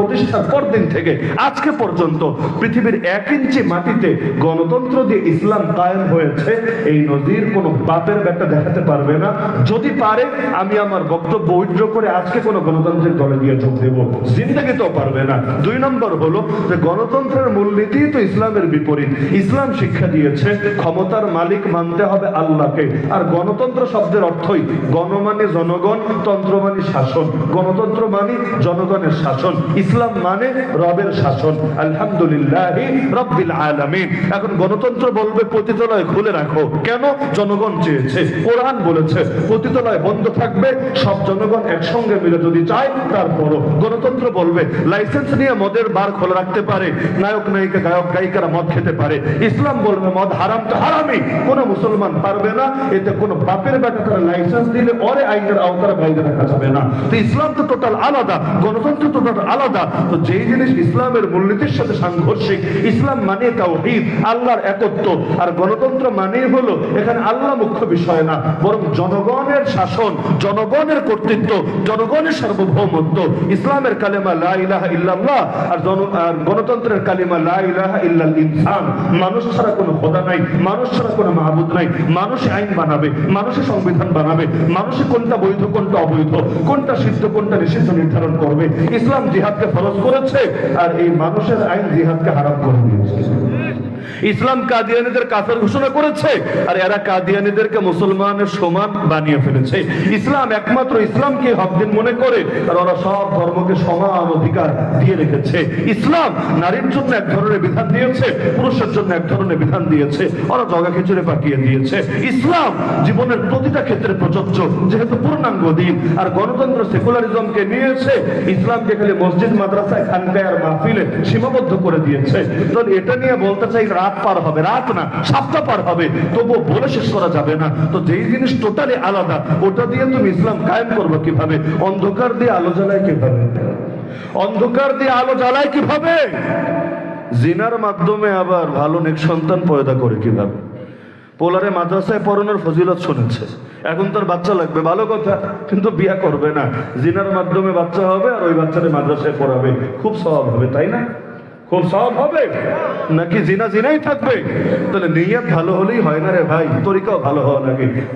প্রতিষ্ঠার পর দিন থেকে আজকে পর্যন্ত পৃথিবীর এক ইঞ্চি মাটিতে গণতন্ত্র দিয়ে ইসলাম কায়েম হয়েছে, এই নদীর কোনো বাপের ব্যাটা দেখাতে পারবে না। যদি পারে, আমি আমার বক্তব্য উইড্র করে আজকে কোনো গণতান্ত্রিক দলে গিয়ে যোগ দেব। জিন্দগি তো পারবে না। দুই নম্বর হলো যে গণতন্ত্রের মূলনীতি তো ইসলামের বিপরীত। ইসলাম শিক্ষা দিয়েছে, ক্ষমতার মালিক মানতে হবে আল্লাহকে। আর গণতন্ত্র শব্দের অর্থই গণ মানে জনগণ তন্ত্র মানে শাসন। গণতন্ত্র মানে জনগণের শাসন। ইসলাম মানে রবের শাসন। আলহামদুলিল্লাহ রব্বিল আলামিন। এখন গণতন্ত্র বলবে, পতিতালয় খুলে রাখো। কেন? জনগণ চেয়েছে। কোরআন বলেছে, পতিতালয় বন্ধ থাকবে, সব জনগণ একসঙ্গে মিলে যদি চায়, তারপরও। গণতন্ত্র বলবে, লাইসেন্স নিয়ে মদের বার খোলা রাখতে পারে, নায়ক নায়িকা, গায়ক গায়িকারা মদ খেতে পারে। ইসলাম বলবে, মদ হারাম তো হারামি কোনো মুসলমান পারবে না, এতে কোনো বাপের বেটা তারা লাইসেন্স দিলে অরে আইনের আওতার বাইরে রাখা যাবে না। তো ইসলাম তো টোটাল আলাদা, গণতন্ত্র তো টোটাল আলাদা। তো যেই জিনিস ইসলামের মূলনীতির সাথে সাংঘর্ষিক, ইসলাম মানে তাওহীদ, আল্লাহর একত্ব। আর গণতন্ত্র মানেই হলো, এখানে আল্লাহ মুখ্য বিষয় না, বরং জনগণের শাসন, জনগণের কর্তৃত্ব, জনগণের সার্বভৌমত্ব। ইসলামের কালেমা লা ইলাহা ইল্লাল্লাহ, আর গণতন্ত্রের কালেমা লা ইলাহা ইল্লাল ইনসান। মানুষ ছাড়া কোনো খোদা নাই, মানুষ ছাড়া কোনো মাহবুদ নাই। মানুষ আইন বানাবে মানুষের সংবিধান বানাবে মানুষে কোনটা বৈধ, কোনটা অবৈধ, কোনটা সিদ্ধ, কোনটা নিষিদ্ধ নির্ধারণ করবে। ইসলাম জিহাদকে ফরজ করেছে আর এই মানুষের আইন জিহাদকে হারাম করে দিয়েছে। ইসলাম কাদিয়ানিদের কাফের ঘোষণা করেছে, আর এরা কাদিয়ানিদেরকে মুসলমানের সমান বানিয়ে ফেলেছে। ইসলাম একমাত্র ইসলামকে হক দিন মনে করে, আর ওরা সব ধর্মকে সমান অধিকার দিয়ে রেখেছে। ইসলাম নারীর জন্য এক ধরনের বিধান দিয়েছে, পুরুষের জন্য এক ধরনের বিধান দিয়েছে, ওরা জগা খিচুড়ে পাঠিয়ে দিয়েছে। ইসলাম জীবনের প্রতিটা ক্ষেত্রে প্রযোজ্য, যেহেতু পূর্ণাঙ্গ দিন, আর গণতন্ত্র সেকুলারিজমকে নিয়েছে, ইসলামকে খালি মসজিদ, মাদ্রাসায়, খানকায় আর মাহফিলে সীমাবদ্ধ করে দিয়েছে। তো এটা নিয়ে বলতে চাই রাত পার হবে, রাত না সপ্তাহ পার হবে তবু বলে শেষ করা যাবে না। তো যেই জিনিস টোটালি আলাদা, ওটা দিয়ে তুমি ইসলাম কায়েম করবে কীভাবে? অন্ধকার দিয়ে আলো জ্বালায় কীভাবে? অন্ধকার দিয়ে আলো জ্বালায় কীভাবে? জিনার মাধ্যমে আবার ভালো নেক সন্তান পয়দা করে কীভাবে? পোলারে মাদ্রাসায় পড়ানোর ফজিলত শুনেছে। এখন তার বাচ্চা লাগবে, ভালো কথা, কিন্তু বিয়া করবে না। জিনার মাধ্যমে বাচ্চা হবে আর ওই বাচ্চারে মাদ্রাসায় পড়াবে, খুব স্বভাব হবে, তাই না? খুব সব হবে। নাকি জিনা জিনাই থাকবে? তাহলে ভালো হলেই হয় না রে ভাই। তরিকাও ভালো হওয়া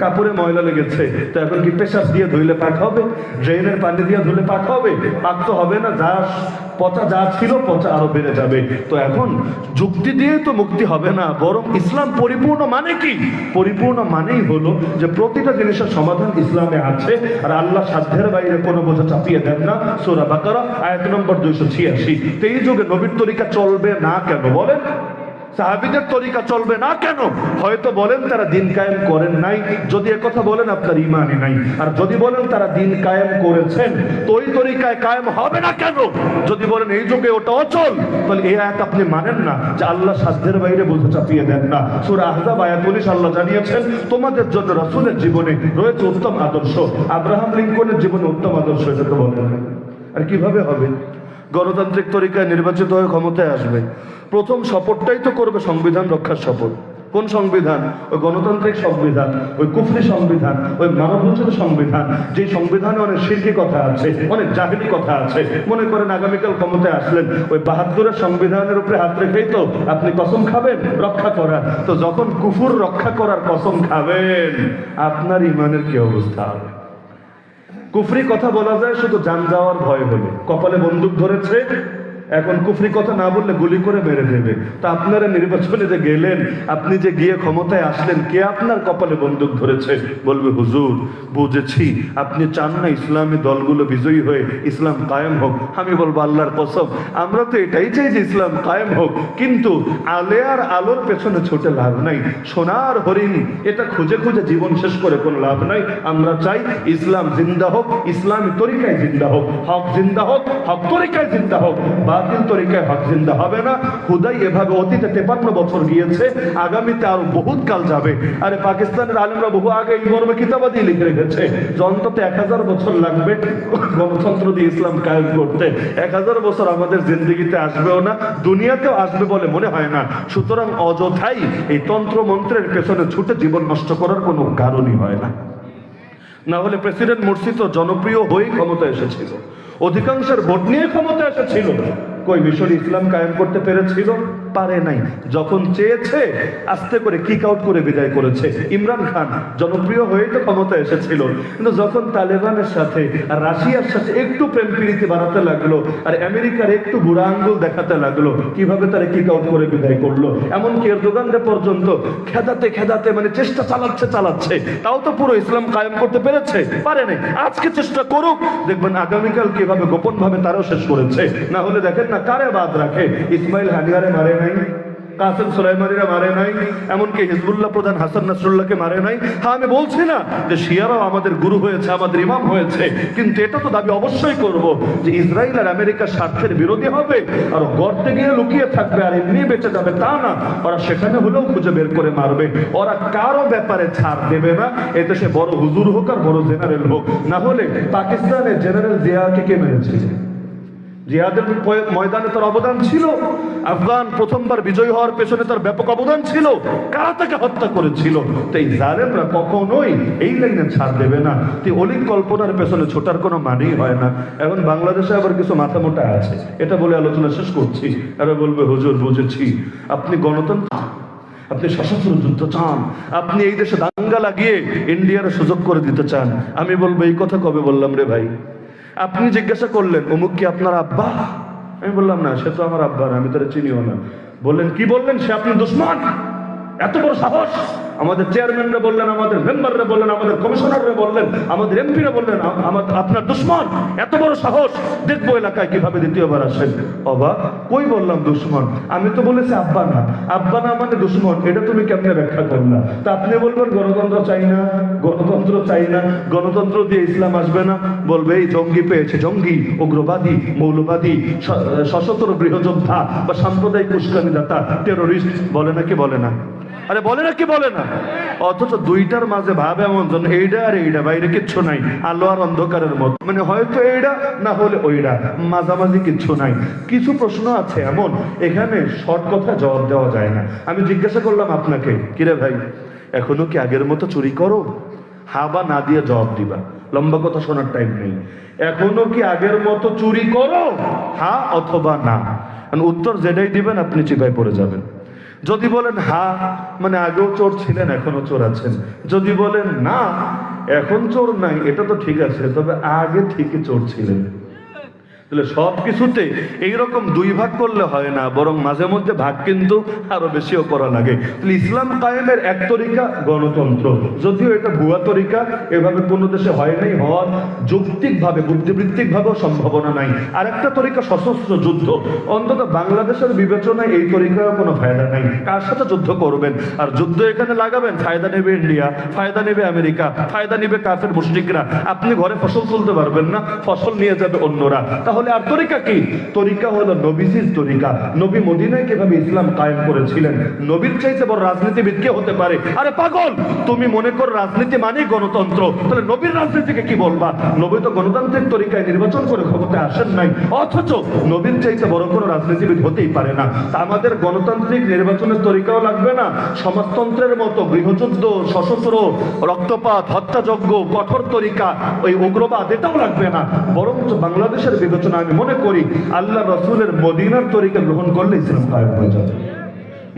কাপড়ে ময়লা লেগেছে। তো এখন কি পেশাব দিয়ে ধুইলে পাক হবে? ড্রেনের পানি দিয়ে ধুলে পাক হবে? পাক তো হবে না। যা পচা, যা ছিল পচা আরও বেড়ে যাবে। তো এখন যুক্তি দিয়ে তো মুক্তি হবে না। বরং ইসলাম পরিপূর্ণ মানে কি? পরিপূর্ণ মানেই হলো যে প্রতিটা জিনিসের সমাধান ইসলামে আছে। আর আল্লাহ সাধ্যের বাইরে কোনো বোঝা চাপিয়ে দেন না। সোরা বাকারা, আয়াত নম্বর দুইশো ছিয়াশি। তো এই যুগে নবীর তরিকা চলবে না কেন? বলেন। সাহাবিদের তরিকা চলবে না কেন? হয়তো বলেন, তারা দিন কায়েম করেন নাই। যদি কথা বলেন, আপনার ইমানই নাই। আর যদি বলেন, তারা দিন কায়েম করেছেন, তো ওই তরিকায় কায়েম হবে না কেন? যদি বলেন, এই যুগে ওটা অচল, তাহলে এই আয়াত আপনি মানেন না যে আল্লাহ সাধ্যের বাইরে বোঝা চাপিয়ে দেন না। সুরা আহজাব আয়াত উনিশ আল্লাহ জানিয়েছেন, তোমাদের জন্য রাসূলের জীবনে রয়েছে উত্তম আদর্শ। আব্রাহাম লিঙ্কনের জীবনে উত্তম আদর্শ, এটা তো বলেন। আর কীভাবে হবে? গণতান্ত্রিক তরিকায় নির্বাচিত হয়ে ক্ষমতায় আসবে। প্রথম শপথটাই তো করবে সংবিধান রক্ষার শপথ কোন সংবিধান? ওই গণতান্ত্রিক সংবিধান, ওই কুফরি সংবিধান, ওই মানবরচিত সংবিধান যে সংবিধানে অনেক শিল্পী কথা আছে, অনেক জাহিরি কথা আছে। মনে করেন আগামীকাল ক্ষমতায় আসলেন, ওই বাহাত্তরের সংবিধানের উপরে হাত রেখেই তো আপনি কসম খাবেন, রক্ষা করার। তো যখন কুফুর রক্ষা করার কসম খাবেন, আপনার ইমানের কি অবস্থা হবে? কুফরি কথা বলা যায় শুধু যান যাওয়ার ভয় হলে। কপালে বন্দুক ধরেছে এখন কুফরি কথা না বললে গুলি করে মেরে দেবে তা আপনারা নির্বাচনে যে গেলেন, আপনি যে গিয়ে ক্ষমতায় আসলেন, কে আপনার কপালে বন্দুক ধরেছে? বলবে, হুজুর, বুঝেছি, আপনি চান না ইসলামী দলগুলো বিজয়ী হয়ে ইসলাম কায়েম হোক। আমি বলব, আল্লাহর কসম, আমরা তো এটাই চাই যে ইসলাম কায়েম হোক। কিন্তু আলে আর আলোর পেছনে ছোটে লাভ নাই। সোনার হরিণ, এটা খুঁজে খুঁজে জীবন শেষ করে কোনো লাভ নাই। আমরা চাই ইসলাম জিন্দা হোক, ইসলামী তরিকায় জিন্দা হোক, হক জিন্দা হোক, হক তরিকায় জিন্দা হোক। বাতিল তরিকায় হক জিন্দা হবে না। হুদাই এভাবে অতীতে তেপান্ন বছর গিয়েছে, আগামীতে আরও বহুত কাল যাবে। আরে পাকিস্তানের আলেমরা বহু আগে এই মর্মে কিতাবাদি লিখে রেখেছে। অন্তত এক হাজার বছর লাগবে গণতন্ত্র দিয়ে ইসলাম কায়েম করতে। এক হাজার বছর আমাদের জিন্দগিতে আসবেও না, দুনিয়াতেও আসবে বলে মনে হয় না। সুতরাং অযথাই এই তন্ত্র মন্ত্রের পেছনে ছুটে জীবন নষ্ট করার কোনো কারণই হয় না। না হলে প্রেসিডেন্ট মুরসি তো জনপ্রিয় হয়েই ক্ষমতা এসেছিল। অধিকাংশের ভোট নিয়ে ক্ষমতা এসেছিল। কই, মিশর ইসলাম কায়েম করতে পেরেছিল? পারে নাই। যখন চেয়েছে, আস্তে করে কিক আউট করে বিদায় করেছে। ইমরান খান জনপ্রিয় হয়েই তো ক্ষমতা এসেছিল। কিন্তু যখন তালেবানের সাথে আর রাশিয়ার সাথে একটু প্রেম প্রীতি বাড়াতে লাগল, আর আমেরিকার একটু বুড়া আঙ্গুল দেখাতে লাগল, কীভাবে তারা কিক আউট করে বিদায় করল? এমনকি এরদোগানদের পর্যন্ত খেদাতে খেদাতে মানে চেষ্টা চালাচ্ছে চালাচ্ছে। তাও তো পুরো ইসলাম কায়েম করতে পেরেছে। পারে নাই। আজকে চেষ্টা করুক। দেখবেন আগামীকাল কীভাবে গোপন ভাবে তারাও শেষ করেছে। না হলে দেখেন না কারে বাদ রাখে। ইসমাইল হানিয়ারে মারে নাই, কাসেম সুলাইমানিরা মারে নাই, এমনকি হিজবুল্লাহ প্রধান হাসান নাসরুল্লাহকে মারে নাই। হ্যাঁ আমি বলছি না যে শিয়ারাও আমাদের গুরু হয়েছে, আমাদের ইমাম হয়েছে, কিন্তু এটা তো দাবি অবশ্যই করব যে ইসরায়েল আর আমেরিকার স্বার্থের বিরোধী হবে, আর গর্তে গিয়ে লুকিয়ে থাকবে আর এমনি বেঁচে যাবে তা না। ওরা সেখানে হলেও খুঁজে বের করে মারবে। ওরা কারও ব্যাপারে ছাড় দেবে না, এতে সে বড় হুজুর হোক আর বড় জেনারেল হোক। না হলে পাকিস্তানের জেনারেল জিয়াকে কে মেরেছে? জিহাদের ময়দানে তার অবদান ছিল। আফগান প্রথমবার বিজয় হওয়ার পেছনে তার ব্যাপক অবদান ছিল। কারা তাকে হত্যা করেছিল? তো এই জালেমরা কখনোই এই লাইনে ছাড় দেবে না। তুই অলিক কল্পনার পেছনে ছোটার কোনো মানেই হয় না। এখন বাংলাদেশে আবার কিছু মাথা মোটা আছে। এটা বলে আলোচনা শেষ করছি। এরা বলবে, হুজুর, বুঝেছি। আপনি গণতন্ত্র আপনি সশস্ত্র যুদ্ধ চান। আপনি এই দেশে দাঙ্গা লাগিয়ে ইন্ডিয়ার সুযোগ করে দিতে চান। আমি বলব, এই কথা কবে বললাম রে ভাই? আপনি জিজ্ঞাসা করলেন, অমুক কি আপনার আব্বা? আমি বললাম, না, সে তো আমার আব্বা আমি তারা চিনিও না। বললেন, কি বললেন? সে আপনি দুশ্মন। এত বড় সাহস। আমাদের চেয়ারম্যানরা বললেন, আমাদের মেম্বাররা বললেন, আমাদের কমিশনাররা বললেন, আমাদের এমপিরা বললেন আমার আপনার দুশ্মন, এত বড় সাহস, দেখব এলাকায় কীভাবে দ্বিতীয়বার আসেন। অবা কই বললাম দুশ্মন? আমি তো বলেছি আব্বা না। আব্বা না মানে দুশ্মন, এটা তুমি কেমনে ব্যাখ্যা করলা? তা আপনি বলবেন, গণতন্ত্র চাই না, গণতন্ত্র চাই না, গণতন্ত্র দিয়ে ইসলাম আসবে না। বলবে, এই জঙ্গি পেয়েছে, জঙ্গি, উগ্রবাদী, মৌলবাদী সশস্ত্র গৃহযোদ্ধা বা সাম্প্রদায়িক উস্কানি দাতা টেরোরিস্ট বলে না কি বলে না? আরে বলে না কি বলে না? অথচ দুইটার মাঝে ভাব এমন যেন এইটা আর এইটা বাইরে কিচ্ছু নাই, আলো আর অন্ধকারের মতো। মানে হয়তো এইটা না হলে ওইটা মাঝামাঝি কিচ্ছু নাই। কিছু প্রশ্ন আছে এমন, এখানে শর্ট কথা জবাব দেওয়া যায় না। আমি জিজ্ঞাসা করলাম আপনাকে, কিরে ভাই, এখনও কি আগের মতো চুরি করো? হা বা না দিয়ে জবাব দিবা। লম্বা কথা শোনার টাইম নেই। এখনও কি আগের মতো চুরি করো? হা অথবা না। কারণ উত্তর যেটাই দিবেন, আপনি চিপায় পড়ে যাবেন। যদি বলেন, হা মানে আগেও চোর ছিলেন, এখনও চোর আছেন। যদি বলেন, না, এখন চোর নাই, এটা তো ঠিক আছে, তবে আগে ঠিকই চোর ছিলেন। তাহলে সব কিছুতে এইরকম দুই ভাগ করলে হয় না, বরং মাঝে মধ্যে ভাগ কিন্তু আরও বেশিও করা লাগে। তাহলে ইসলাম কায়েমের এক তরিকা গণতন্ত্র। যদিও এটা ভুয়া তরিকা, এভাবে কোনো দেশে হয় নাই, হওয়ার যৌক্তিক ভাবে বুদ্ধিবৃত্তিক ভাবেও সম্ভাবনা নাই। আর একটা তরিকা সশস্ত্র যুদ্ধ। অন্তত বাংলাদেশের বিবেচনায় এই তরিকার কোনো ফায়দা নাই। কার সাথে যুদ্ধ করবেন? আর যুদ্ধ এখানে লাগাবেন? ফায়দা নেবে ইন্ডিয়া, ফায়দা নেবে আমেরিকা, ফায়দা নেবে কাফের মুশরিকরা। আপনি ঘরে ফসল তুলতে পারবেন না, ফসল নিয়ে যাবে অন্যরা। তাহলে আর তরিকা কি? তরিকা হলো নবীজির তরিকা। নবী মদিনায় কীভাবে ইসলাম কায়েম করেছিলেন? নবীর চাইতে বড় রাজনীতিবিদ কে হতে পারে? আরে পাগল! তুমি মনে কর রাজনীতি মানেই গণতন্ত্র। তাহলে নবীর রাজনীতিকে কি বলবা? নবী তো গণতান্ত্রিক তরিকায় নির্বাচন করে ক্ষমতায় আসেন নাই। অথচ নবীর চাইতে বড় কোনো রাজনীতিবিদ হতেই পারে না। তা আমাদের গণতান্ত্রিক নির্বাচনের তরিকাও লাগবে না। সমাজতন্ত্রের মতো গৃহযুদ্ধ, সশস্ত্র, রক্তপাত, হত্যাযজ্ঞ, কঠোর তরিকা, ওই উগ্রবাদ এটাও লাগবে না। বরং বাংলাদেশের বিবেচনা আমি মনে করি আল্লাহ রসুলের মদিনার তরিকা গ্রহণ করলে ইসলাম কায়েম হয়ে যাবে।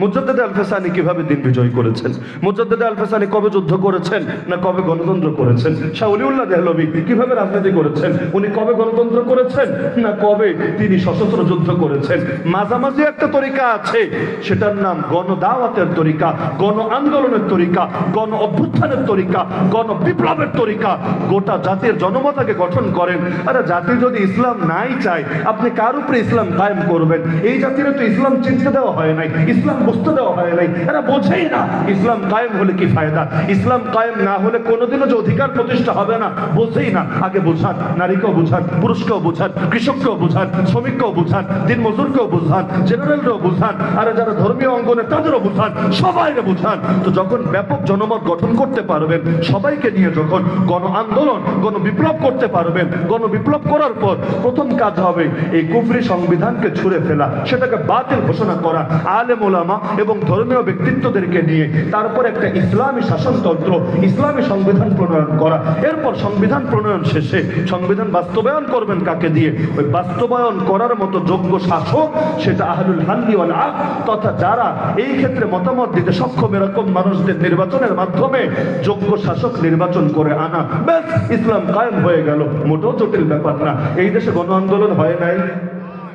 মুজাদ্দেদ আল ফেসানি কীভাবে দিন বিজয় করেছেন? মুজাদ্দেদ আল ফেসানি কবে যুদ্ধ করেছেন না কবে গণতন্ত্র করেছেন? শাহ অলিউল্লাহ দেহলবি কীভাবে রাজনীতি করেছেন? উনি কবে গণতন্ত্র করেছেন না কবে তিনি সশস্ত্র যুদ্ধ করেছেন? মাঝামাঝি একটা তরিকা আছে, সেটার নাম গণদাওয়াতের তরিকা গণ আন্দোলনের তরিকা গণ অভ্যুত্থানের তরিকা গণ বিপ্লবের তরিকা। গোটা জাতির জনমতাকে গঠন করেন। আরে জাতি যদি ইসলাম নাই চায়, আপনি কার উপরে ইসলাম কায়েম করবেন? এই জাতির তো ইসলাম চিনতে দেওয়া হয় নাই। ইসলাম বুঝতে দেওয়া হয় নাই। এরা বোঝেই না ইসলাম কায়েম হলে কি ফায়দা। ইসলাম কায়েম না হলে কোনোদিনও যে অধিকার প্রতিষ্ঠা হবে না, বোঝেই না। আগে বোঝান, নারীকেও বোঝান, পুরুষকেও বোঝান, কৃষককেও বোঝান, শ্রমিককেও বোঝান, দিন মজুরকেও বোঝান জেনারেলরাও বোঝান, আর যারা ধর্মীয় অঙ্গনে তাদেরও বোঝান সবাইকে বোঝান। তো যখন ব্যাপক জনমত গঠন করতে পারবেন, সবাইকে নিয়ে যখন গণ আন্দোলন, গণ বিপ্লব করতে পারবেন, গণ বিপ্লব করার পর প্রথম কাজ হবে এই কুফরি সংবিধানকে ছুঁড়ে ফেলা, সেটাকে বাতিল ঘোষণা করা। আলে মোলামা এবং ধর্মীয় ব্যক্তিত্বদেরকে নিয়ে তারপর একটা ইসলামী শাসনতন্ত্র, ইসলামী সংবিধান প্রণয়ন করা। এরপর সংবিধান প্রণয়ন শেষে সংবিধান বাস্তবায়ন করবেন কাকে দিয়ে? ওই বাস্তবায়ন করার মতো যোগ্য শাসক সেটা আহলুল হাল্লি ওয়াল আক তথা যারা এই ক্ষেত্রে মতামত দিতে সক্ষম এরকম মানুষদের নির্বাচনের মাধ্যমে যোগ্য শাসক নির্বাচন করে আনা। ব্যাস, ইসলাম কায়েম হয়ে গেল। মোটেও জটিল ব্যাপার না। এই দেশে গণ আন্দোলন হয় নাই।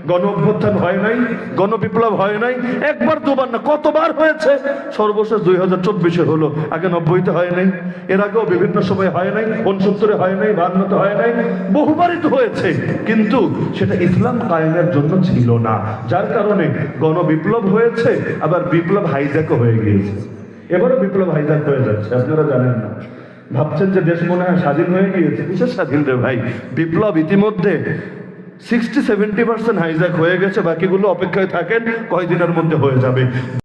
গণ অভ্যুত্থান হয় নাই গণ বিপ্লব হয় নাই, একবার দুবার না, কতবার হয়েছে? সর্বশেষ দুই হাজার চব্বিশে হলো, আগে নব্বইতে হয় নাই, এর আগেও বিভিন্ন সময় হয় নাই উনসত্তরে হয় নাই, বান্নতে হয় নাই, বহুবারই তো হয়েছে, কিন্তু সেটা ইসলাম কায়েমের জন্য ছিল না, যার কারণে গণ বিপ্লব হয়েছে, আবার বিপ্লব হাইজ্যাকও হয়ে গিয়েছে। এবারও বিপ্লব হাইজ্যাক হয়ে যাচ্ছে, আপনারা জানেন না। ভাবছেন যে দেশ মনে হয় স্বাধীন হয়ে গিয়েছে, কিসের স্বাধীন রে ভাই? বিপ্লব ইতিমধ্যে সিক্সটি সেভেন্টি পার্সেন্ট হাইজ্যাক হয়ে গেছে বাকিগুলো অপেক্ষায় থাকেন কয়দিনের মধ্যে হয়ে যাবে।